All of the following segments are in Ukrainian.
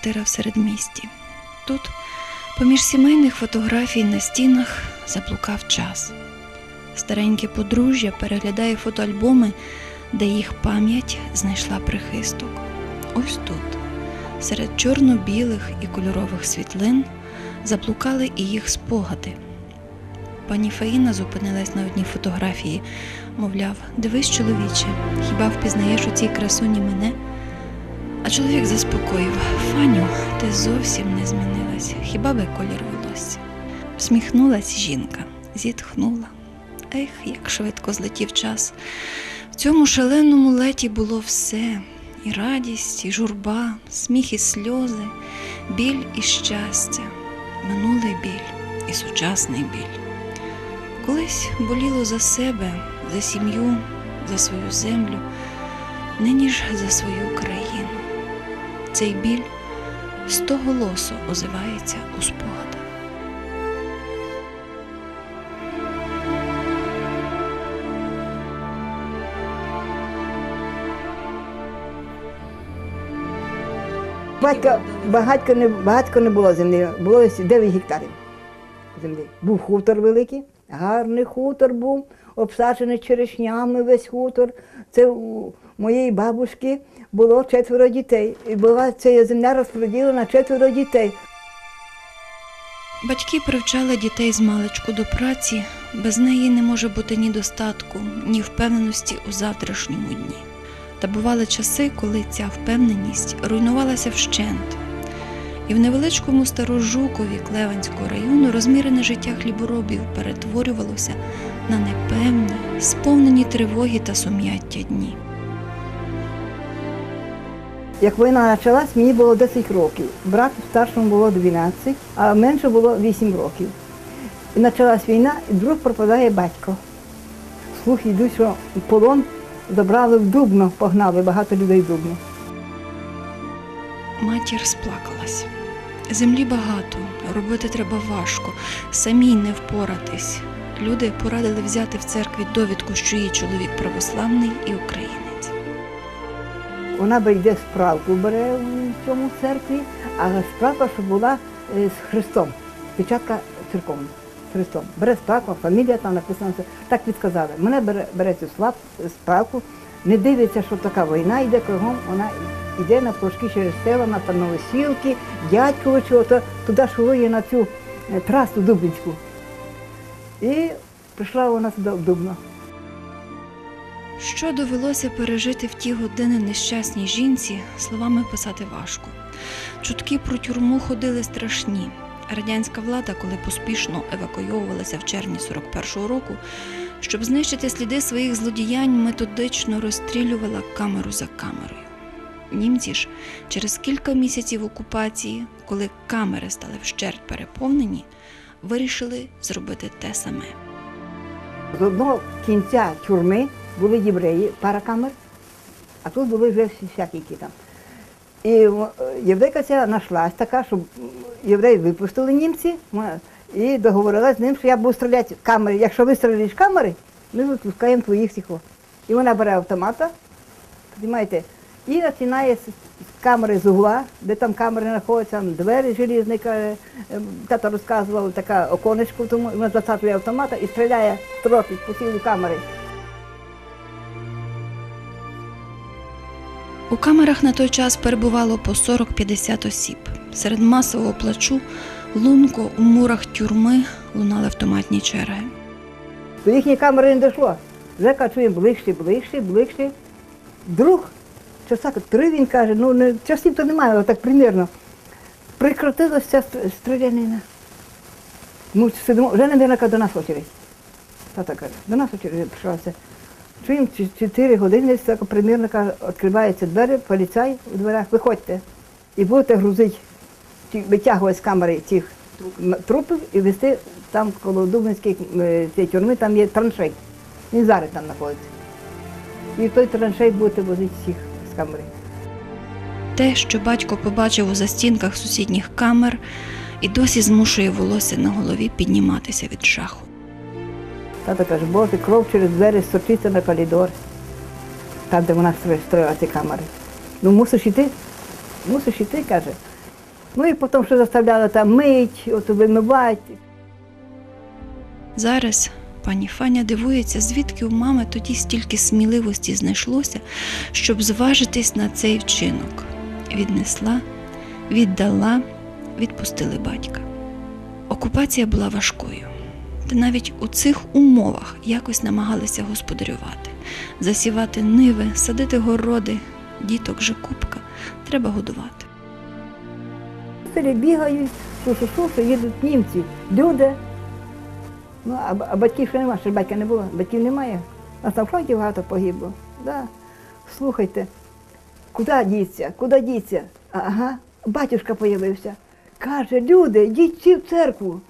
квартира в середмісті. Тут, поміж сімейних фотографій на стінах, заблукав час. Стареньке подружжя переглядає фотоальбоми, де їх пам'ять знайшла прихисток. Ось тут, серед чорно-білих і кольорових світлин, заблукали і їх спогади. Пані Фаїна зупинилась на одній фотографії, мовляв, дивись, чоловіче, хіба впізнаєш у цій красуні мене? А чоловік заспокоїв Фаню, ти зовсім не змінилась, хіба би колір волосся. Всміхнулась жінка, зітхнула. Ех, як швидко злетів час. В цьому шаленому леті було все і радість, і журба, сміх і сльози, біль і щастя, минулий біль і сучасний біль. Колись боліло за себе, за сім'ю, за свою землю, нині ж за свою країну. Цей біль стоголосо озивається у спогадах. Батька багатько не, багатько не було землі, було 9 гектарів землі. Був хутор великий, гарний хутор був, обсаджений черешнями весь хутор. Це у моєї бабушки було четверо дітей. І була ця земля розподілена на четверо дітей. Батьки привчали дітей з маличку до праці, без неї не може бути ні достатку, ні впевненості у завтрашньому дні. Та бували часи, коли ця впевненість руйнувалася вщент. І в невеличкому Старожукові Клеванського району розмірене життя хліборобів перетворювалося на непевні, сповнені тривоги та сум'яття дні. Як війна почалась, мені було 10 років. Брату старшому було 12, а менше було 8 років. І почалась війна, і вдруг пропадає батько. Слухи йдуть, що полон забрали в Дубно, погнали багато людей в Дубно. Матір сплакалась. Землі багато, робити треба важко, самій не впоратись. Люди порадили взяти в церкві довідку, що її чоловік православний і українець. Вона би йде справку, бере в цьому церкві, але справка, щоб була е, з Христом. Печатка церковна. Христом. Бере справку, фамілія там написана. Так відказали. Мене бере, бере цю справку, не дивиться, що така війна йде кругом, вона йде на прошки через села, на там Новосілки, Дядьковичу, ото туди шурує на цю е, трасу Дубинську. І прийшла вона туди в Дубно. Що довелося пережити в ті години нещасній жінці, словами писати важко. Чутки про тюрму ходили страшні. Радянська влада, коли поспішно евакуйовувалася в червні 41-го року, щоб знищити сліди своїх злодіянь, методично розстрілювала камеру за камерою. Німці ж через кілька місяців окупації, коли камери стали вщерть переповнені, вирішили зробити те саме. З одного кінця тюрми були євреї, пара камер, а тут були вже всякі які там. І о, єврейка ця знайшлась така, щоб євреї випустили німці і договорилась з ним, що я буду стріляти камери. Якщо вистрілиш камери, ми випускаємо твоїх всіх. І вона бере автомата, розумієте, і починає з камери з угла, де там камери знаходяться, там двері желізні, каже, ем, тато розказував, така оконечко, тому вона зацапує автомата і стріляє трохи по цілій камери. У камерах на той час перебувало по 40-50 осіб. Серед масового плачу лунко у мурах тюрми лунали автоматні черги. До їхньої камери не дійшло. Вже чуємо ближче, ближче, ближче. Друг, часа три він каже, ну не, часів то немає, але так примірно. Прекратилася ст- стрілянина. Ну, сидимо, вже, мабуть, до нас очередь. Тата каже, до нас очередь прийшлася. Чуємо, чи- чотири години, так примірно каже, відкриваються двері, поліцай у дверях, виходьте. І будете грузити, витягувати з камери цих трупів і везти там коло Дубинської цієї тюрми, там є траншей. Він зараз там знаходиться. І в той траншей будете возити всіх з камери. Те, що батько побачив у застінках сусідніх камер, і досі змушує волосся на голові підніматися від жаху. Тато каже, боже, кров через двері сочиться на коридор, там, де вона строїла ці камери. Ну мусиш іти, мусиш іти, каже. Ну і потім ще заставляли там мить, от вимивати. Зараз пані Фаня дивується, звідки у мами тоді стільки сміливості знайшлося, щоб зважитись на цей вчинок. Віднесла, віддала, відпустили батька. Окупація була важкою. Та навіть у цих умовах якось намагалися господарювати, засівати ниви, садити городи, діток же купка, треба годувати. В селі бігають, шу-шу-шу, їдуть німці, люди. Ну, а, а батьків ще немає, ще батька не було, батьків немає. Нас на фронті багато погибло. Да. Слухайте, куди діться, куди діться? Ага, батюшка появився. Каже, люди, йдіть в церкву.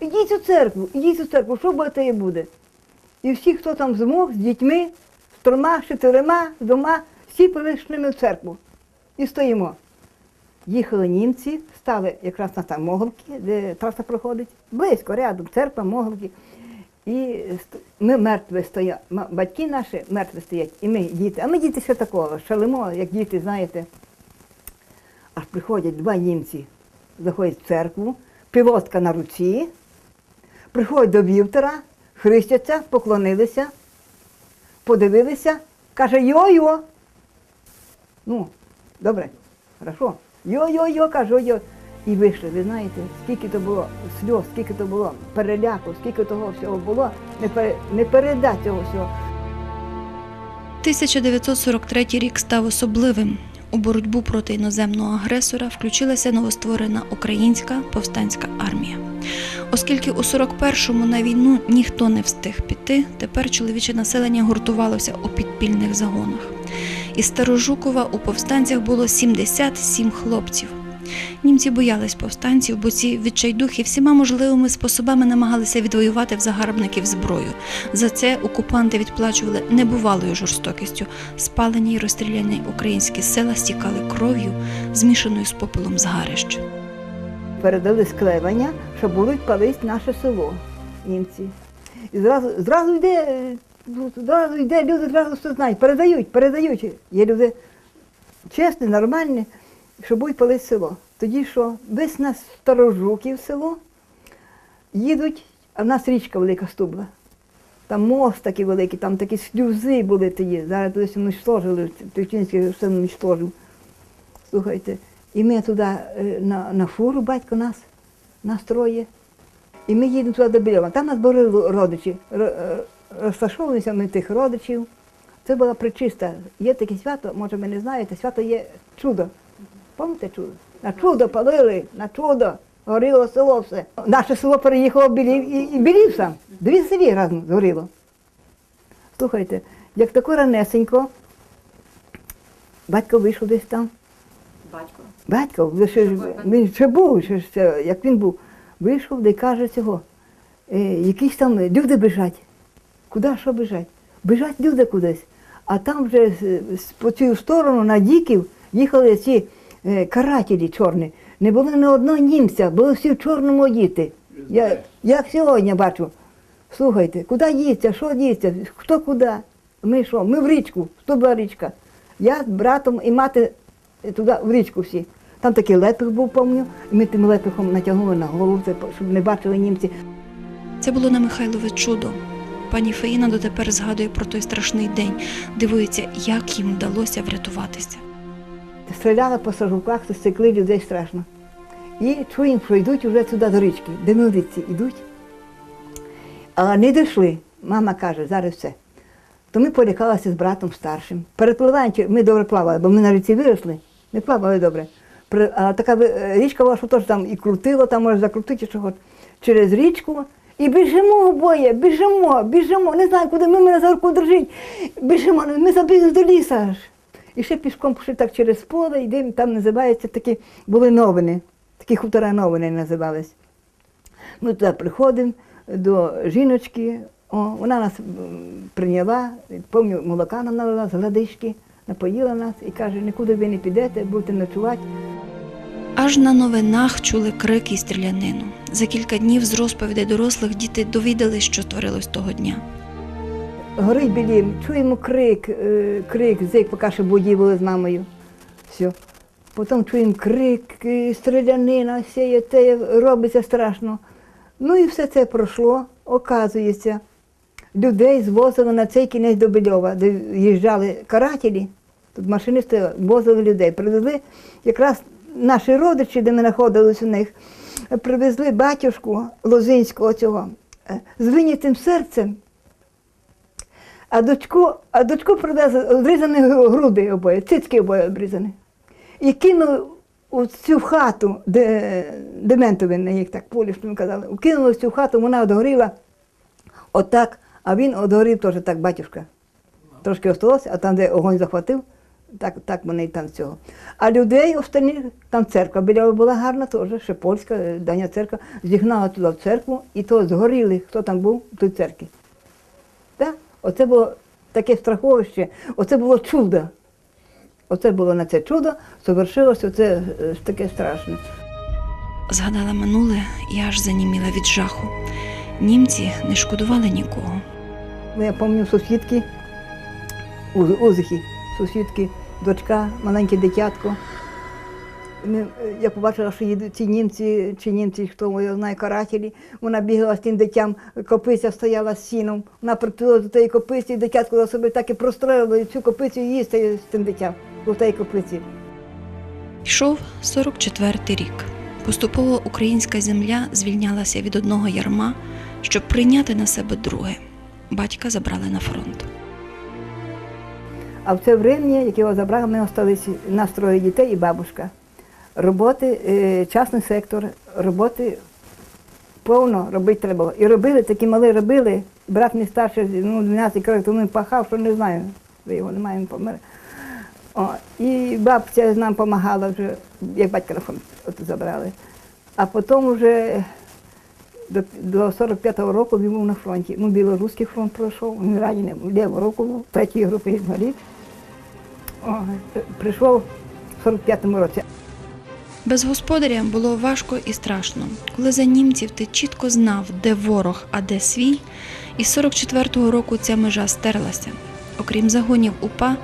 Ідіть у церкву, ідіть у церкву, що буде, і буде. І всі, хто там змог, з дітьми, з трьома, чотирма, з двома, всі ми в церкву. І стоїмо. Їхали німці, стали якраз на там Моголки, де траса проходить, близько, рядом, церква, Моголки. І ми мертві стоять, батьки наші мертві стоять, і ми діти. А ми діти ще такого, шалимо, як діти, знаєте. Аж приходять два німці, заходять в церкву, півотка на руці, приходять до вівтера, хрестяться, поклонилися, подивилися, каже, йо-йо. Ну, добре, хорошо. Йо-йо-йо, кажу, йо. І вийшли, ви знаєте, скільки то було сльоз, скільки то було переляку, скільки того всього було, не, пере, не передати цього всього. 1943 рік став особливим. У боротьбу проти іноземного агресора включилася новостворена українська повстанська армія. Оскільки у 41-му на війну ніхто не встиг піти, тепер чоловіче населення гуртувалося у підпільних загонах. Із Старожукова у повстанцях було 77 хлопців. Німці боялись повстанців, бо ці відчайдухи всіма можливими способами намагалися відвоювати в загарбників зброю. За це окупанти відплачували небувалою жорстокістю. Спалені й розстріляні українські села стікали кров'ю, змішаною з попелом згарищ. Передали склевання, що будуть палити наше село, німці. І зразу, зразу йде, е, ну, зразу йде, люди зразу все знають, передають, передають. Є люди чесні, нормальні, що будуть палити село. Тоді що, весь нас старожуків село, їдуть, а в нас річка велика стубла. Там мост такий великий, там такі сльози були тоді. Зараз все уничтожили, Тичинський все уничтожив. Слухайте, і ми туди е, на, на фуру, батько нас, нас троє. І ми їдемо туди до Білява. Там нас були родичі. Ро- е, Розташовувалися ми тих родичів. Це була причиста. Є таке свято, може ви не знаєте, свято є чудо. Пам'ятаєте чудо? На чудо палили, на чудо. Горіло село все. Наше село переїхало в Білів і, і Білів сам. Дві селі разом згоріло. Слухайте, як тако ранесенько, батько вийшов десь там. Батько. Батько, ще, ж- він ще був, ще, це, як він був, вийшов де каже цього. Е, якісь там люди біжать. Куди що біжать? Біжать люди кудись. А там вже по цю сторону на діків їхали ці карателі чорні. Не було ні одного німця, були всі в чорному одіти. Я, як сьогодні бачу. Слухайте, куди їсться, що їсться, хто куди? Ми що? Ми в річку, хто була річка. Я з братом і мати е, туди в річку всі. Там такий лепих був, пам'ятаю, і ми тим лепихом натягнули на голову, щоб не бачили німці. Це було на Михайлове чудо. Пані Фаїна дотепер згадує про той страшний день, дивується, як їм вдалося врятуватися. Стріляли по сажуках, то стекли людей страшно. І чуємо, що йдуть вже сюди до річки, де милиці йдуть. А не дійшли. Мама каже, зараз все. То ми полякалися з братом старшим. Перепливаємо, ми добре плавали, бо ми на ріці виросли, ми плавали добре. А така річка була, що теж там і крутило, там може закрутити, хоч. Через річку. І біжимо обоє, біжимо, біжимо, не знаю, куди ми мене за руку держить. Біжимо, ми забігли до лісу аж. І ще пішком пішли так через поле, йдемо, там називаються такі, були новини, такі хутора новини називались. Ми туди приходимо до жіночки, о, вона нас прийняла, пам'ятаю, молока нам налила з гладишки, напоїла нас і каже, нікуди ви не підете, будете ночувати. Аж на новинах чули крики і стрілянину. За кілька днів з розповідей дорослих діти довідали, що творилось того дня. Горить білім, чуємо крик, е, крик, зик, поки що були з мамою. Все. Потім чуємо крик, стрілянина, сіє, те робиться страшно. Ну і все це пройшло, оказується. Людей звозили на цей кінець до Бельова, де їжджали карателі. Тут машини стояли, возили людей. Привезли якраз наші родичі, де ми знаходились у них, привезли батюшку Лозинського цього е, з винятим серцем. А дочку, а дочку привезли обрізані груди обоє, цицьки обоє обрізані. І кинули у цю хату, де Дементові, як так полішно казали, кинули в цю хату, вона одгоріла отак, а він одгорів теж так, батюшка. Трошки осталося, а там, де огонь захватив, так, так вони і там цього. А людей останні, там церква біля була гарна теж, ще польська, е, дання церква, зігнала туди в церкву, і то згоріли, хто там був в тій церкві. Оце було таке страховище, оце було чудо. Оце було на це чудо, совершилося оце е, таке страшне. Згадала минуле і аж заніміла від жаху. Німці не шкодували нікого. Ну, я пам'ятаю сусідки, Уз- Узихи, сусідки, дочка, маленьке дитятко. Е, Я побачила, що їдуть ці німці, чи німці, хто я знаю, карателі. Вона бігала з тим дитям, копиця стояла з сіном. Вона притулила до тієї копиці, і дитятко за себе так і прострелила, і цю копицю їсти з тим дитям, у тієї копиці. Йшов 44-й рік. Поступово українська земля звільнялася від одного ярма, щоб прийняти на себе друге. Батька забрали на фронт. А в це врем'я, як його забрали, ми залишилися нас троє дітей і бабушка. Роботи, е, частний сектор, роботи повно робити треба. було. І робили, такі мали робили. Брат мій старший, ну, 12 років тому пахав, що не знаю. Ви його немає, він помер. О, і бабця нам допомагала вже, як батька на фронт забрали. А потім вже до, до 45-го року він був на фронті. Ну, Білоруський фронт пройшов, він ранений, ліву руку був, третьої групи. О, прийшов в 45-му році. Без господаря було важко і страшно. Коли за німців ти чітко знав, де ворог, а де свій, із 44-го року ця межа стерлася. Окрім загонів УПА,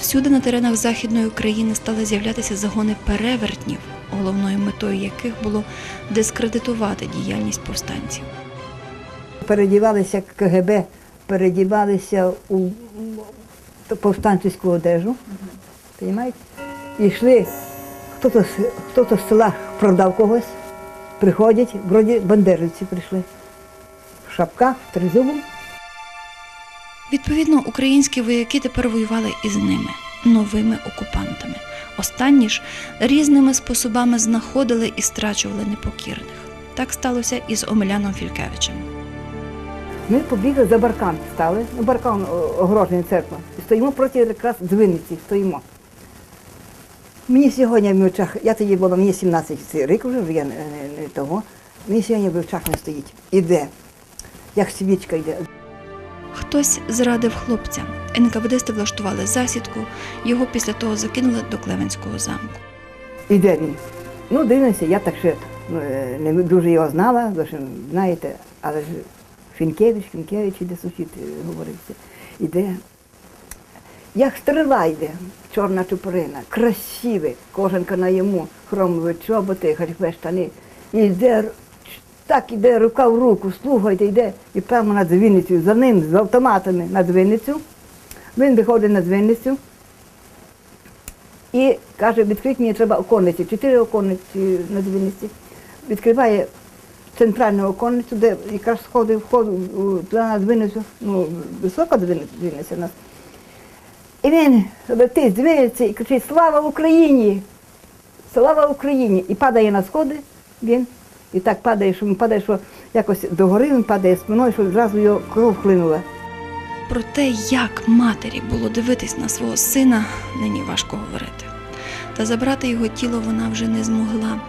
всюди на теренах Західної України стали з'являтися загони перевертнів, головною метою яких було дискредитувати діяльність повстанців. Передівалися КГБ, передівалися у повстанцівську одежу. Понимаєте? І йшли, хто-то, з- хто-то з села продав когось, приходять, вроді бандерівці прийшли. В шапках, в тризубу. Відповідно, українські вояки тепер воювали із ними, новими окупантами. Останні ж різними способами знаходили і страчували непокірних. Так сталося і з Омеляном Фількевичем. Ми побігли за баркан, стали, ну баркан о, огорожений церква. І стоїмо проти якраз дзвіниці, стоїмо. Мені сьогодні в очах, я тоді була, мені 17 років вже, я не, не, не того. Мені сьогодні в очах не стоїть. Іде, як свічка йде. Хтось зрадив хлопця. НКВДсти влаштували засідку, його після того закинули до Клевенського замку. Іде він. Ну, дивимося, я так ще ну, е, не дуже його знала, бо що, знаєте, але ж Фінкевич, Фінкевич іде сусід, е, говорився. Іде. Як стріла йде, чорна чупорина, красиве, кожанка на йому, хромові чоботи, гальфе штани. І йде, так іде рука в руку, слухайте, йде, і прямо на дзвіницю, за ним з автоматами на дзвіницю. Він виходить на дзвіницю, і каже, відкрити мені треба оконниці, чотири оконниці на дзвіниці. Відкриває центральну оконницю, де якраз сходить вход на дзвіницю, ну, висока дзвіниця у нас. І він летить з і кричить Слава Україні! Слава Україні! І падає на сходи він. І так падає, що він падає, що якось догори він падає спиною, що зразу його кров хлинула. Про те, як матері було дивитись на свого сина, нині важко говорити. Та забрати його тіло вона вже не змогла.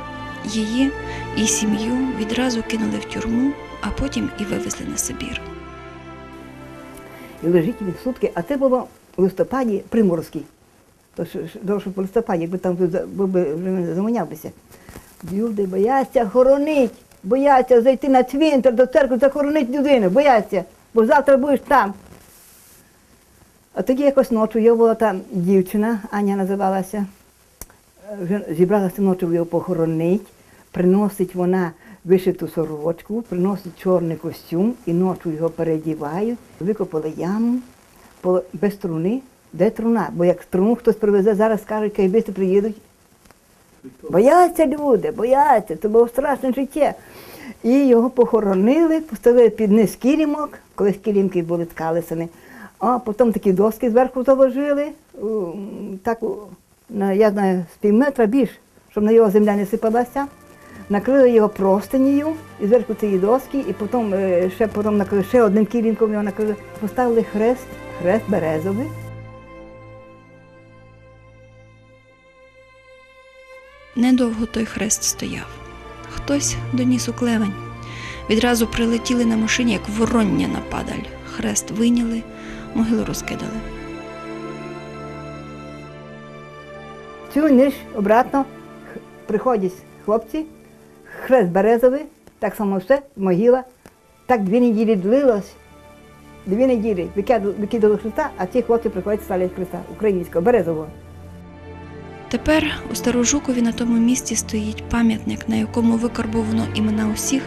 Її і сім'ю відразу кинули в тюрму, а потім і вивезли на Сибір. І лежить він сутки, а це було в листопаді приморський. Тому що в листопаді, якби там був би заманявся. Люди бояться хоронить, бояться зайти на цвинтар до церкви, захоронити людину, бояться, бо завтра будеш там. А тоді якось ночі я була там дівчина, Аня називалася. вже зібралася ночі його похоронить, приносить вона вишиту сорочку, приносить чорний костюм і ночі його передівають, викопали яму без труни. Де труна? Бо як труну хтось привезе, зараз скажуть, кайбисти приїдуть. Бояться люди, бояться, це було страшне життя. І його похоронили, поставили під низ кілімок, колись кілімки були ткалися, а потім такі доски зверху заложили, так, я знаю, з пів метра більш, щоб на його земля не сипалася. Накрили його простинею, і зверху цієї доски, і потім е, ще потім накрили ще одним кілімком його накрили. Поставили хрест, хрест березовий. Недовго той хрест стояв. Хтось доніс у клевень. Відразу прилетіли на машині, як вороння на падаль. Хрест вийняли, могилу розкидали. Цю ніч обратно приходять хлопці, хрест березовий, так само все, могила. Так дві неділі длилось. Дві неділі викидали, хреста, а ці хлопці приходять ставлять хреста українського, березового. Тепер у Старожукові на тому місці стоїть пам'ятник, на якому викарбовано імена усіх,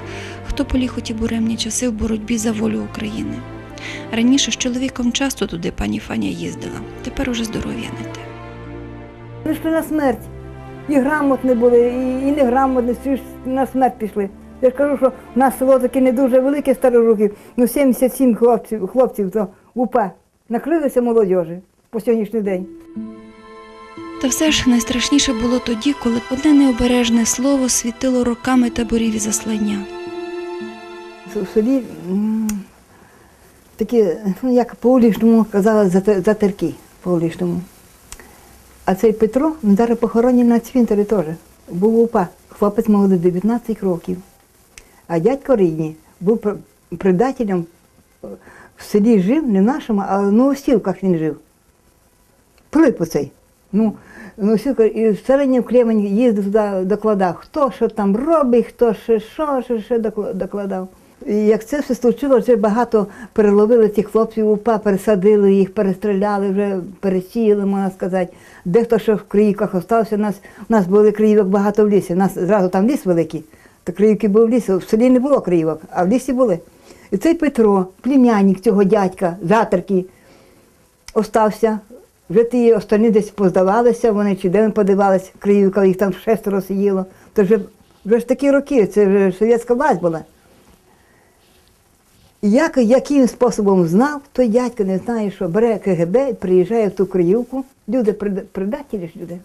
хто поліг у ті буремні часи в боротьбі за волю України. Раніше з чоловіком часто туди пані Фаня їздила, тепер уже здоров'я не те. Йшли на смерть. І грамотні були, і, неграмотні, всі на смерть пішли. Я ж кажу, що в нас село таке не дуже велике староруків, ну 77 хлопців, хлопців то УПА. Накрилися молодіжі по сьогоднішній день. Та все ж найстрашніше було тоді, коли одне необережне слово світило роками таборів і заслання. в селі такі, ну як по-улічному казали, зате- затерки по-улічному. А цей Петро, він зараз похоронений на цвинтарі теж. Був упа, хлопець молодий, 19 років. А дядько рідні був предателем, е, в селі жив, не в нашому, а в Новосілках він жив. Пилип оцей. Ну, Новосілка, і в середньому Клемені їздив туди, докладав, хто що там робить, хто що, що ще докла- докладав. І як це все случилося, вже багато переловили цих хлопців УПА, пересадили їх, перестріляли, вже пересіяли, можна сказати. Дехто ще в Криївках остався. У нас, у нас були Криївок багато в лісі. У нас зразу там ліс великий. То Криївки був в лісі. В селі не було Криївок, а в лісі були. І цей Петро, племянник цього дядька, затерки, остався. Вже ті останні десь поздавалися, вони чи де подивалися, Криївка, їх там шестеро сиділо. То вже, вже ж такі роки, це вже совєтська власть була. Як, яким способом знав, той дядько не знає, що бере КГБ, і приїжджає в ту Криївку. Люди, предателі ж люди,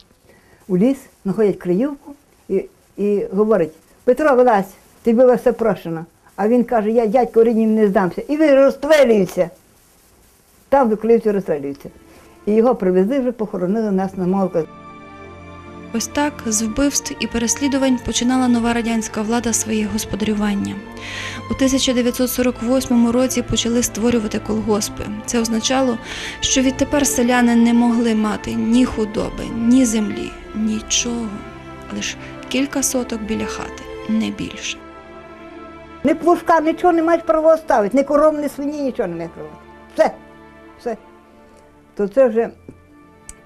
у ліс, знаходять Криївку і, і говорить, Петро, вилазь, тобі все прощено. А він каже, я дядько ріднім не здамся. І він розстрелюється. Там в Криївці розстрелюється. І його привезли, вже похоронили нас на молку. Ось так з вбивств і переслідувань починала нова радянська влада своє господарювання. У 1948 році почали створювати колгоспи. Це означало, що відтепер селяни не могли мати ні худоби, ні землі, нічого, лише кілька соток біля хати, не більше. Ні плужка, нічого не маєш права ставити, ні коров, ні свині, нічого не маєш права. Все, все. То це вже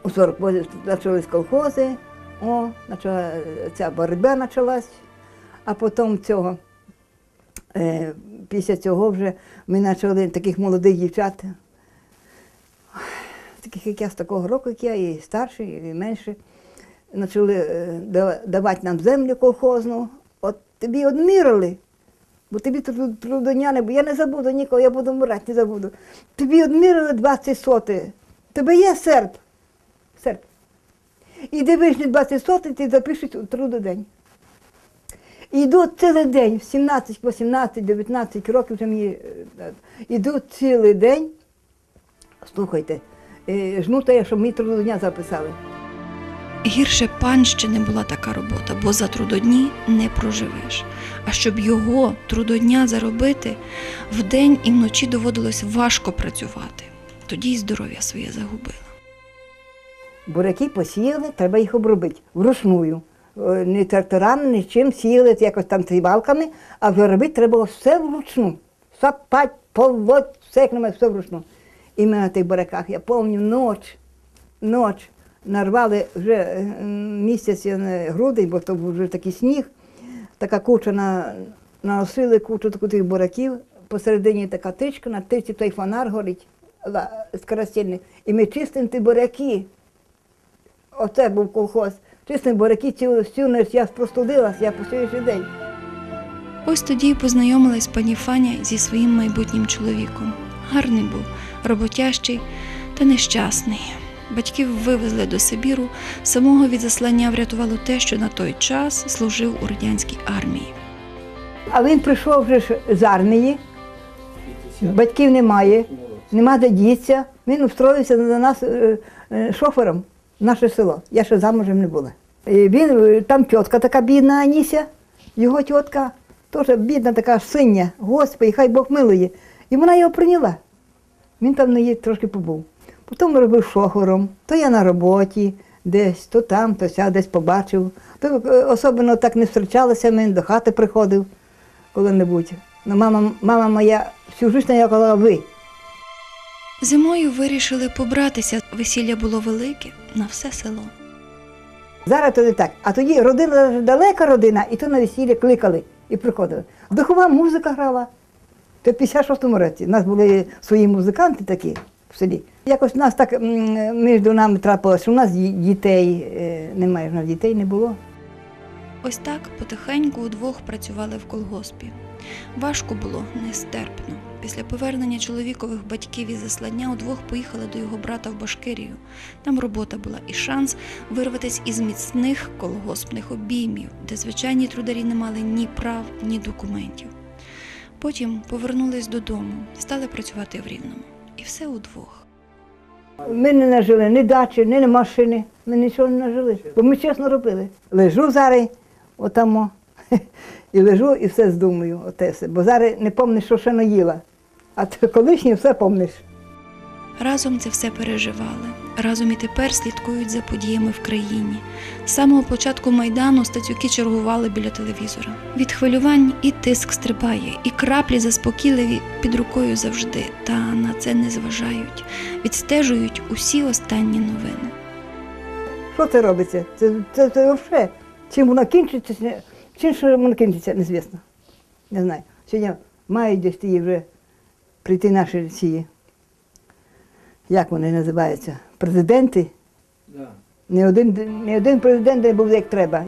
у 48 почались колхози, о, почала, ця боротьба почалась, а потім цього, е, після цього вже ми почали таких молодих дівчат, таких як я з такого року, як я, і старші, і менші, почали е, давати нам землю колхозну. Тобі одмірили, Бо тобі труд- трудодня не буде. Я не забуду ніколи, я буду вмирати, не забуду. Тобі одмірили 20 соти. Тебе є серп. Серп. І дивиш не 20 соти, ти запишеш у трудодень. І йдуть цілий день, в 17, 18, 19 років вже мені е, е, цілий день. Слухайте, е, жнута, щоб мені трудодня записали. Гірше панщини була така робота, бо за трудодні не проживеш. А щоб його трудодня заробити, вдень і вночі доводилось важко працювати. Тоді й здоров'я своє загубила. Буряки посіяли, треба їх обробити вручную. Е, Не тракторами, ні чим сіяли якось там трибалками, а вже робити треба було все вручну. Сапать, полоть, все як все вручну. І ми на тих буряках, я пам'ятаю, ніч, ніч, нарвали вже е, місяць грудень, бо то був вже такий сніг, така куча на, наносили кучу таку тих бураків, посередині така тичка, на тичці той фонар горить скоростільний. І ми чистимо ті буряки. Оце був колхоз. Чистимо буряки, цілу всю ніч я простудилась, я по сьогоднішній день. Ось тоді й познайомилась пані Фаня зі своїм майбутнім чоловіком. Гарний був, роботящий та нещасний. Батьків вивезли до Сибіру. Самого від заслання врятувало те, що на той час служив у радянській армії. А він прийшов вже з армії, батьків немає, нема де діться. Він устроївся на нас е, е, шофером в наше село. Я ще замужем не була. І він, е, там тітка така бідна Аніся, його тітка теж бідна така синя, Господи, хай Бог милує. І вона його прийняла. Він там на її трошки побув. Потім робив шофером, то я на роботі десь, то там, то ся, десь побачив. То е, особливо так не зустрічалися, він до хати приходив коли-небудь. Ну, мама, мама моя всю життя я казала ви. Зимою вирішили побратися. Весілля було велике на все село. Зараз то не так. А тоді родина далека родина, і то на весілля кликали і приходили. Духова музика грала. То в 56-му році. У нас були свої музиканти такі в селі. Якось у нас так між нами трапилося, що у нас дітей е, немає, у нас дітей не було. Ось так потихеньку удвох працювали в колгоспі. Важко було, нестерпно. Після повернення чоловікових батьків із заслання удвох поїхали до його брата в Башкирію. Там робота була і шанс вирватися із міцних колгоспних обіймів, де звичайні трударі не мали ні прав, ні документів. Потім повернулись додому, стали працювати в Рівному. Все удвох. Ми не нажили ні дачі, ні машини. Ми нічого не нажили. Бо ми чесно робили. Лежу зараз, отамо, і лежу, і все здумаю, отесе. Бо зараз не пам'ятаєш, що ще наїла. А колишнє все пам'ятаєш. Разом це все переживали. Разом і тепер слідкують за подіями в країні. З самого початку майдану статюки чергували біля телевізора. Від хвилювань і тиск стрибає, і краплі заспокійливі під рукою завжди. Та на це не зважають. Відстежують усі останні новини. Що це робиться? Це, це, це взагалі. Чим воно кінчиться, чим що воно кінчиться, незвісно. Не знаю. Сьогодні мають десь вже прийти наші ці, як вони називаються, президенти. Да. Не один, не один президент не був як треба.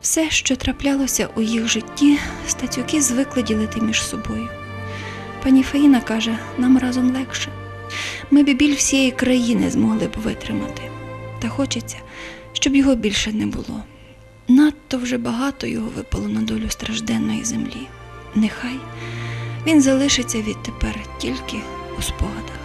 Все, що траплялося у їх житті, статюки звикли ділити між собою. Пані Фаїна каже, нам разом легше. Ми б біль всієї країни змогли б витримати. Та хочеться, щоб його більше не було. Надто вже багато його випало на долю стражденної землі. Нехай він залишиться відтепер тільки у спогадах.